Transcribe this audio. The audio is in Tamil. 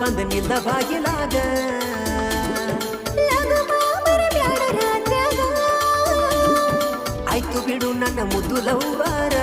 ಬಂದ ನಿಂದ ಬಾಗಿಲಾಗ ಆಯ್ತು ಬಿಡು ನನ್ನ ಮುದ್ದು ಲವ್ವಾರ